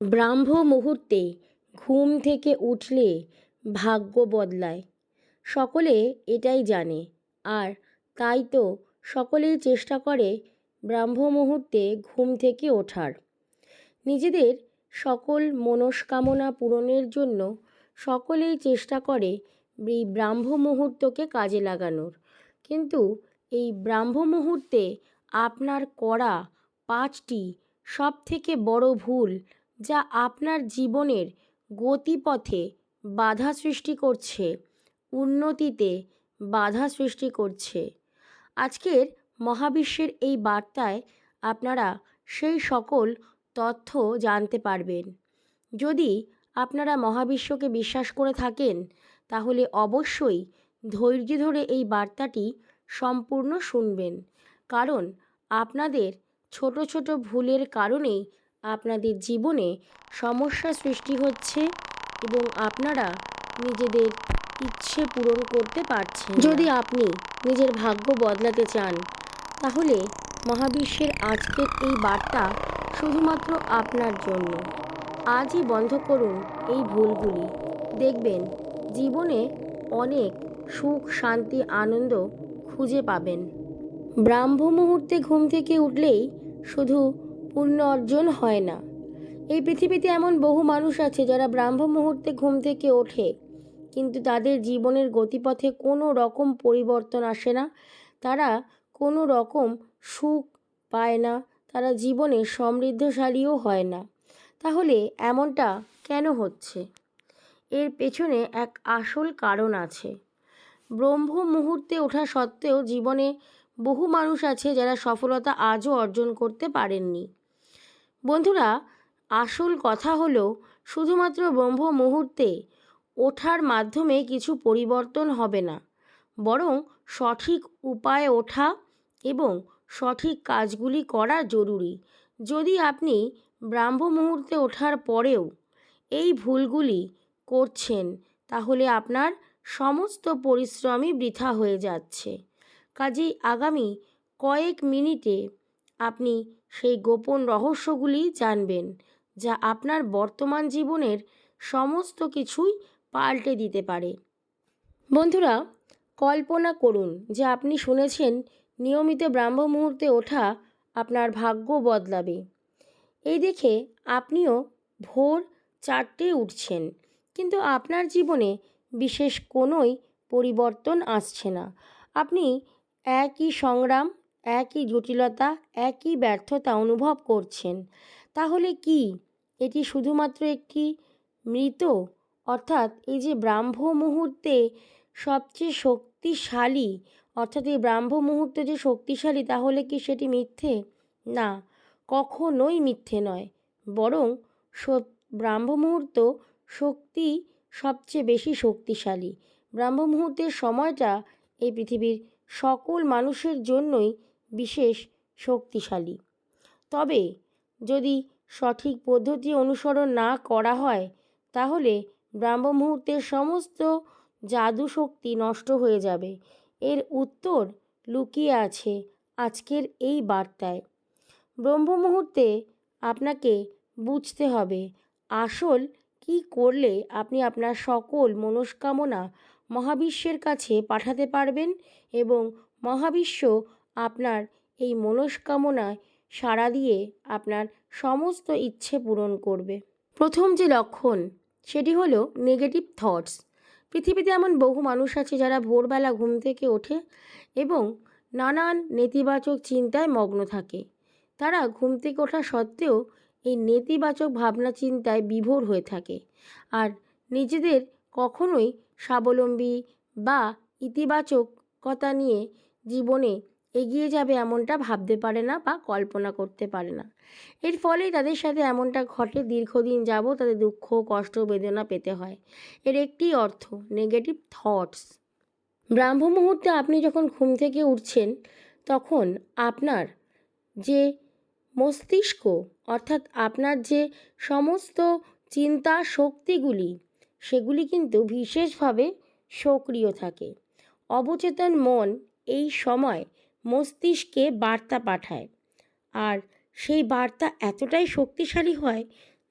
ব্রাহ্ম মুহূর্তে ঘুম থেকে উঠলে ভাগ্য বদলায়। সকলে এটাই জানে। আর তাই তো সকলেই চেষ্টা করে ব্রাহ্ম মুহূর্তে ঘুম থেকে ওঠার। নিজেদের সকল মনস্কামনা পূরণের জন্য সকলেই চেষ্টা করে এই ব্রাহ্ম মুহূর্তকে কাজে লাগানোর। কিন্তু এই ব্রাহ্ম মুহূর্তে আপনার করা পাঁচটি সবথেকে বড় ভুল যা আপনার জীবনের গতিপথে বাধা সৃষ্টি করছে, উন্নতিতে বাধা সৃষ্টি করছে। আজকের মহাবিশ্বের এই বার্তায় আপনারা সেই সকল তথ্য জানতে পারবেন। যদি আপনারা মহাবিশ্বকে বিশ্বাস করে থাকেন, তাহলে অবশ্যই ধৈর্য ধরে এই বার্তাটি সম্পূর্ণ শুনবেন। কারণ আপনাদের ছোট ছোট ভুলের কারণেই আপনাদের জীবনে সমস্যা সৃষ্টি হচ্ছে এবং আপনারা নিজেদের ইচ্ছে পূরণ করতে পারছেন যদি আপনি নিজের ভাগ্য বদলাতে চান, তাহলে মহাবিশ্বের আজকের এই বার্তা শুধুমাত্র আপনার জন্য। আজই বন্ধ করুন এই ভুলগুলি। দেখবেন জীবনে অনেক সুখ, শান্তি, আনন্দ খুঁজে পাবেন। ব্রাহ্ম মুহূর্তে ঘুম থেকে উঠলেই শুধু পুণ্য অর্জন হয় না। এই পৃথিবীতে এমন বহু মানুষ আছে যারা ব্রাহ্ম মুহূর্তে ঘুম থেকে ওঠে, কিন্তু তাদের জীবনের গতিপথে কোনো রকম পরিবর্তন আসে না। তারা কোনো রকম সুখ পায় না, তারা জীবনে সমৃদ্ধশালীও হয় না। তাহলে এমনটা কেন হচ্ছে? এর পেছনে এক আসল কারণ আছে। ব্রহ্ম মুহূর্তে ওঠা সত্ত্বেও জীবনে বহু মানুষ আছে যারা সফলতা আজও অর্জন করতে পারেননি। বন্ধুরা, আসল কথা হলো, শুধুমাত্র ব্রহ্ম মুহূর্তে ওঠার মাধ্যমে কিছু পরিবর্তন হবে না। বরং সঠিক উপায়ে ওঠা এবং সঠিক কাজগুলি করা জরুরি। যদি আপনি ব্রাহ্ম মুহূর্তে ওঠার পরেও এই ভুলগুলি করছেন, তাহলে আপনার সমস্ত পরিশ্রমই বৃথা হয়ে যাচ্ছে। কাজেই আগামী কয়েক মিনিটে আপনি সেই গোপন রহস্যগুলি জানবেন, যা আপনার বর্তমান জীবনের সমস্ত কিছুই পাল্টে দিতে পারে। বন্ধুরা, কল্পনা করুন যে আপনি শুনেছেন নিয়মিত ব্রাহ্ম মুহূর্তে ওঠা আপনার ভাগ্য বদলাবে। এই দেখে আপনিও ভোর চারটে উঠছেন, কিন্তু আপনার জীবনে বিশেষ কোনোই পরিবর্তন আসছে না। আপনি একই সংগ্রাম একই জটিলতা, একই ব্যর্থতা অনুভব করছেন। তাহলে কি? এটি শুধুমাত্র একটি মৃত? অর্থাৎ এই যে ব্রাহ্ম মুহূর্তে সবচেয়ে শক্তিশালী, অর্থাৎ এই ব্রাহ্ম মুহূর্ত যে শক্তিশালী, তাহলে কি সেটি মিথ্যে? না, কখনোই মিথ্যে নয়। বরং ব্রাহ্ম মুহূর্ত শক্তি সবচেয়ে বেশি শক্তিশালী। ব্রাহ্ম মুহূর্তের সময়টা এই পৃথিবীর সকল মানুষের জন্যই বিশেষ শক্তিশালী। তবে যদি সঠিক পদ্ধতি অনুসরণ না করা হয়, তাহলে ব্রাহ্ম মুহূর্তের সমস্ত জাদু শক্তি নষ্ট হয়ে যাবে। এর উত্তর লুকিয়ে আছে আজকের এই বার্তায়। ব্রহ্ম মুহূর্তে আপনাকে বুঝতে হবে আসল কি করলে আপনি আপনার সকল মনস্কামনা মহাবিশ্বের কাছে পাঠাতে পারবেন এবং মহাবিশ্ব আপনার এই মনস্কামনায় সাড়া দিয়ে আপনার সমস্ত ইচ্ছে পূরণ করবে। প্রথম যে লক্ষণ, সেটি হলো নেগেটিভ থটস পৃথিবীতে এমন বহু মানুষ আছে যারা ভোরবেলা ঘুম থেকে ওঠে এবং নানান নেতিবাচক চিন্তায় মগ্ন থাকে। তারা ঘুম থেকে ওঠা সত্ত্বেও এই নেতিবাচক ভাবনা চিন্তায় বিভোর হয়ে থাকে। আর নিজেদের কখনোই স্বাবলম্বী বা ইতিবাচকতা নিয়ে জীবনে এগিয়ে যাবে এমনটা ভাবতে পারে না বা কল্পনা করতে পারে না। এর ফলেই তাদের সাথে এমনটা ঘটে দীর্ঘদিন যাব তাদের দুঃখ, কষ্ট, বেদনা পেতে হয়। এর একটি অর্থ নেগেটিভ থটস ব্রাহ্ম মুহূর্তে আপনি যখন ঘুম থেকে উঠছেন, তখন আপনার যে মস্তিষ্ক, অর্থাৎ আপনার যে সমস্ত চিন্তা শক্তিগুলি, সেগুলি কিন্তু বিশেষভাবে সক্রিয় থাকে। অবচেতন মন এই সময় মস্তিষ্কে বার্তা পাঠায়। আর সেই বার্তা এতটাই শক্তিশালী হয়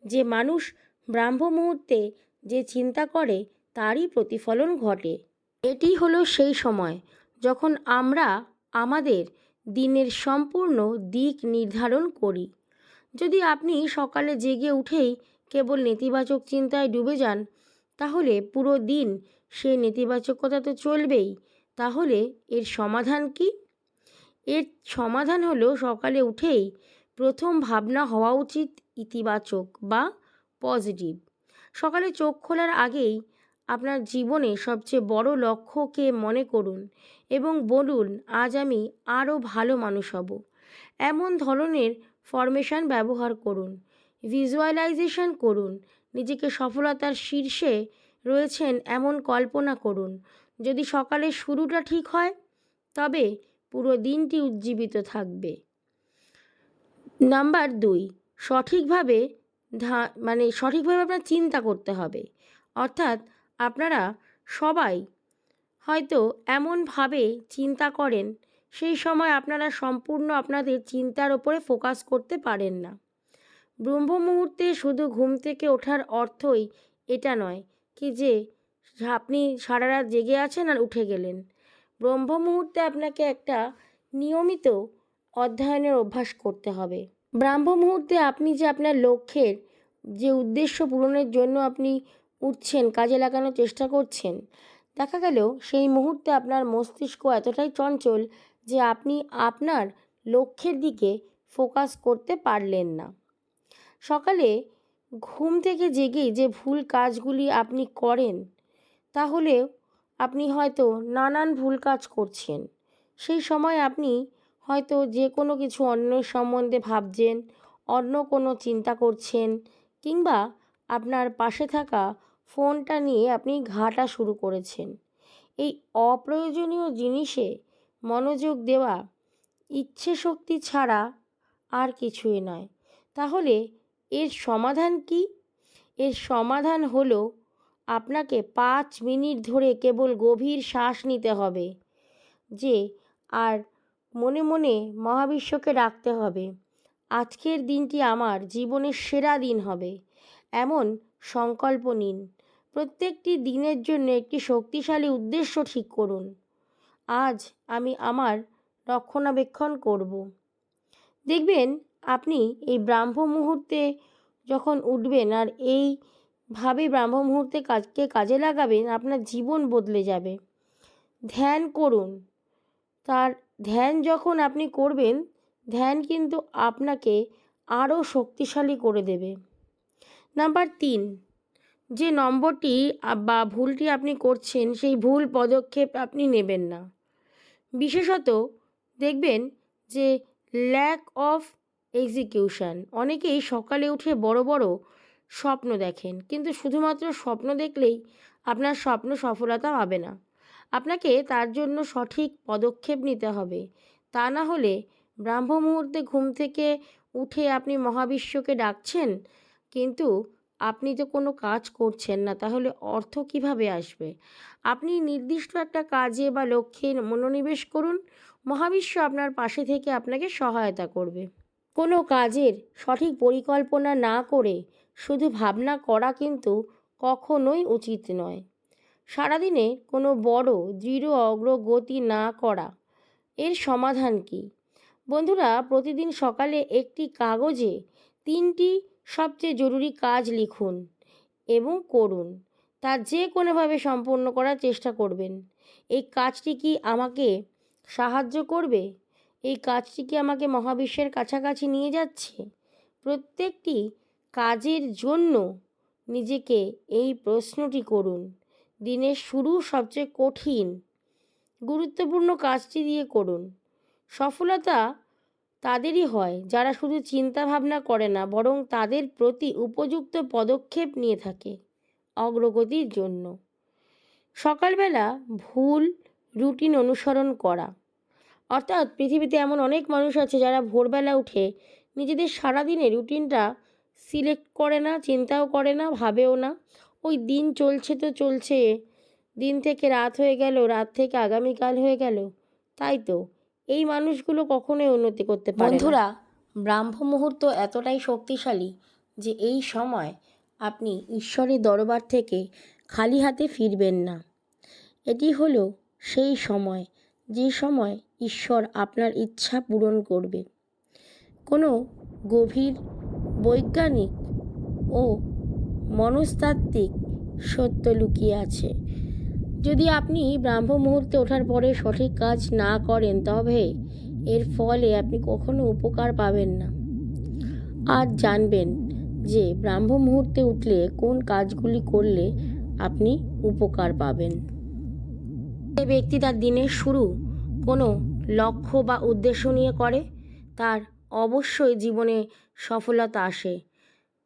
যে মানুষ ব্রাহ্ম মুহূর্তে যে চিন্তা করে তারই প্রতিফলন ঘটে। এটি হলো সেই সময় যখন আমরা আমাদের দিনের সম্পূর্ণ দিক নির্ধারণ করি। যদি আপনি সকালে জেগে উঠেই কেবল নেতিবাচক চিন্তায় ডুবে যান, তাহলে পুরো দিন সে নেতিবাচকতা তো চলবেই, তাহলে এর সমাধান কি? এর সমাধান হলো সকালে উঠেই প্রথম ভাবনা হওয়া উচিত ইতিবাচক বা পজিটিভ। সকালে চোখ খোলার আগেই আপনার জীবনে সবচেয়ে বড় লক্ষ্যকে মনে করুন এবং বলুন, আজ আমি আরও ভালো মানুষ হব। এমন ধরনের ফরমেশন ব্যবহার করুন ভিজুয়ালাইজেশন করুন, নিজেকে সফলতার শীর্ষে রয়েছেন এমন কল্পনা করুন। যদি সকালের শুরুটা ঠিক হয়, তবে পুরো দিনটি উজ্জীবিত থাকবে। নাম্বার দুই, সঠিকভাবে ধা মানে সঠিকভাবে আপনার চিন্তা করতে হবে। অর্থাৎ আপনারা সবাই হয়তো এমনভাবে চিন্তা করেন, সেই সময় আপনারা সম্পূর্ণ আপনাদের চিন্তার ওপরে ফোকাস করতে পারেন না। ব্রহ্ম মুহূর্তে শুধু ঘুম থেকে ওঠার অর্থই এটা নয়, কি যে আপনি সারা রাত জেগে আছেন আর উঠে গেলেন। ব্রহ্ম মুহূর্তে আপনাকে একটা নিয়মিত অধ্যয়নের অভ্যাস করতে হবে। ব্রাহ্ম মুহূর্তে আপনি যে আপনার লক্ষ্যের যে উদ্দেশ্য পূরণের জন্য আপনি উঠছেন, কাজে লাগানোর চেষ্টা করছেন, দেখা গেল সেই মুহূর্তে আপনার মস্তিষ্ক এতটাই চঞ্চল যে আপনি আপনার লক্ষ্যের দিকে ফোকাস করতে পারলেন না। সকালে ঘুম থেকে জেগেই যে ভুল কাজগুলি আপনি করেন, তাহলে আপনি হয়তো নানান ভুল কাজ করছেন। সেই সময় আপনি হয়তো যে কোনো কিছু অন্যের সম্বন্ধে ভাবছেন, অন্য কোনো চিন্তা করছেন কিংবা আপনার পাশে থাকা ফোনটা নিয়ে আপনি ঘাটা শুরু করেছেন। এই অপ্রয়োজনীয় জিনিসে মনোযোগ দেওয়া, ইচ্ছে শক্তি ছাড়া আর কিছুই নয়। তাহলে এর সমাধান কি? এর সমাধান হলো আপনাকে পাঁচ মিনিট ধরে কেবল গভীর শ্বাস নিতে হবে, যে আর মনে মনে মহাবিশ্বকে ডাকতে হবে। আজকের দিনটি আমার জীবনের সেরা দিন হবে, এমন সংকল্প নিন। প্রত্যেকটি দিনের জন্য একটি শক্তিশালী উদ্দেশ্য ঠিক করুন। আজ আমি আমার রক্ষণাবেক্ষণ করব। দেখবেন, আপনি এই ব্রাহ্ম মুহূর্তে যখন উঠবেন আর এইভাবে ব্রাহ্ম মুহূর্তে কাজকে কাজে লাগাবেন, আপনার জীবন বদলে যাবে। ধ্যান করুন। তার ধ্যান যখন আপনি করবেন, ধ্যান কিন্তু আপনাকে আরও শক্তিশালী করে দেবে। নাম্বার তিন, যে নম্বরটি বা ভুলটি আপনি করছেন, সেই ভুল পদক্ষেপ আপনি নেবেন না। বিশেষত দেখবেন যে ল্যাক অফ এক্সিকিউশন অনেকেই সকালে উঠে বড় বড় স্বপ্ন দেখেন। কিন্তু শুধুমাত্র স্বপ্ন দেখলেই আপনার স্বপ্ন সফলতা পাবে না। আপনাকে তার জন্য সঠিক পদক্ষেপ নিতে হবে। তা না হলে ব্রাহ্ম মুহূর্তে ঘুম থেকে উঠে আপনি মহাবিশ্বকে ডাকছেন, কিন্তু আপনি তো কোনো কাজ করছেন না, তাহলে অর্থ কীভাবে আসবে? আপনি নির্দিষ্ট একটা কাজে বা লক্ষ্যে মনোনিবেশ করুন, মহাবিশ্ব আপনার পাশে থেকে আপনাকে সহায়তা করবে। কোনো কাজের সঠিক পরিকল্পনা না করে শুধু ভাবনা করা কিন্তু কখনোই উচিত নয়। সারাদিনে কোনো বড়, দৃঢ় অগ্রগতি না করা, এর সমাধান কি? বন্ধুরা, প্রতিদিন সকালে একটি কাগজে তিনটি সবচেয়ে জরুরি কাজ লিখুন এবং করুন। তা যে কোনোভাবে সম্পূর্ণ করার চেষ্টা করবেন। এই কাজটি কি আমাকে সাহায্য করবে? এই কাজটি কি আমাকে মহাবিশ্বের কাছাকাছি নিয়ে যাচ্ছে? প্রত্যেকটি কাজের জন্য নিজেকে এই প্রশ্নটি করুন। দিনের শুরু সবচেয়ে কঠিন। গুরুত্বপূর্ণ কাজটি দিয়ে করুন। সফলতা তাদেরই হয়, যারা শুধু চিন্তা ভাবনা করে না, বরং তাদের প্রতি উপযুক্ত পদক্ষেপ নিয়ে থাকে অগ্রগতির জন্য। সকালবেলা ভুল রুটিন অনুসরণ করা। অর্থাৎ পৃথিবীতে এমন অনেক মানুষ আছে যারা ভোরবেলা উঠে নিজেদের সারাদিনের রুটিনটা সিলেক্ট করে না, চিন্তাও করে না, ভাবেও না। ওই দিন চলছে তো চলছে। দিন থেকে রাত হয়ে গেল, রাত থেকে আগামীকাল হয়ে গেল। তাই তো, এই মানুষগুলো কখনোই উন্নতি করতে পারে বন্ধুরা, ব্রাহ্ম মুহূর্ত এতটাই শক্তিশালী যে এই সময় আপনি ঈশ্বরের দরবার থেকে খালি হাতে ফিরবেন না। এটি হলো সেই সময়, যে সময় ঈশ্বর আপনার ইচ্ছা পূরণ করবে। কোনো গভীর বৈজ্ঞানিক ও মনস্তাত্ত্বিক সত্য লুকিয়ে আছে। যদি আপনি ব্রাহ্ম মুহূর্তে ওঠার পরে সঠিক কাজ না করেন, তবে এর ফলে আপনি কখনো উপকার পাবেন না। আর জানবেন যে ব্রাহ্ম মুহূর্তে উঠলে কোন কাজগুলি করলে আপনি উপকার পাবেন। যে ব্যক্তি তার দিনের শুরু কোনো লক্ষ্য বা উদ্দেশ্য নিয়ে করে, তার অবশ্যই জীবনে সফলতা আসে।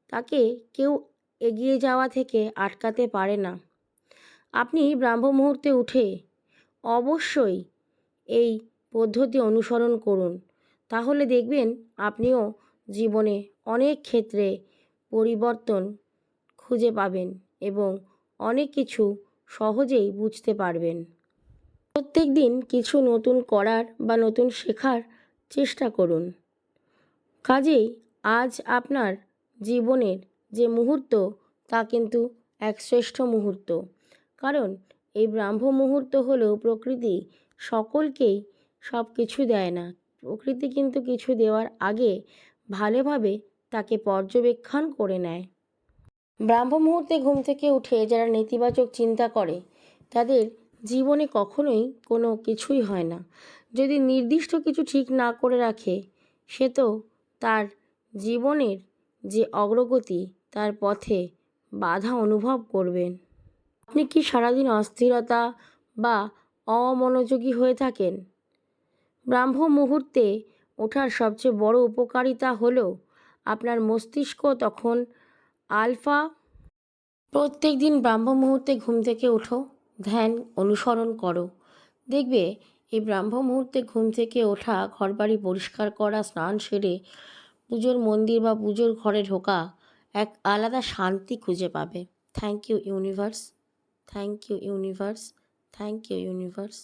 তাকে কেউ এগিয়ে যাওয়া থেকে আটকাতে পারে না। আপনি ব্রাহ্ম মুহূর্তে উঠে অবশ্যই এই পদ্ধতি অনুসরণ করুন। তাহলে দেখবেন আপনিও জীবনে অনেক ক্ষেত্রে পরিবর্তন খুঁজে পাবেন এবং অনেক কিছু সহজেই বুঝতে পারবেন। প্রত্যেক দিন কিছু নতুন করার বা নতুন শেখার চেষ্টা করুন। কাজেই আজ আপনার জীবনের যে মুহূর্ত, তা কিন্তু এক শ্রেষ্ঠ মুহূর্ত। কারণ এই ব্রাহ্ম মুহূর্ত হলেও প্রকৃতি সকলকেই সব কিছু দেয় না। প্রকৃতি কিন্তু কিছু দেওয়ার আগে ভালোভাবে তাকে পর্যবেক্ষণ করে নেয়। ব্রাহ্ম মুহূর্তে ঘুম থেকে উঠে যারা নেতিবাচক চিন্তা করে, তাদের জীবনে কখনোই কোনো কিছুই হয় না। যদি নির্দিষ্ট কিছু ঠিক না করে রাখে, সে তো তার জীবনের যে অগ্রগতি তার পথে বাধা অনুভব করবেন। আপনি কি সারাদিন অস্থিরতা বা অমনোযোগী হয়ে থাকেন? ব্রাহ্ম মুহূর্তে ওঠার সবচেয়ে বড় উপকারিতা হলো আপনার মস্তিষ্ক তখন আলফা। প্রত্যেক দিন ব্রাহ্ম মুহূর্তে ঘুম থেকে ওঠো ধ্যান অনুসরণ করো। দেখবে এই ব্রাহ্ম মুহূর্তে ঘুম থেকে ওঠা, ঘরবাড়ি পরিষ্কার করা, স্নান সেরে পুজোর মন্দির বা পুজোর ঘরে ঢোকা এক আলাদা শান্তি খুঁজে পাবে। Thank you universe thank you universe thank you universe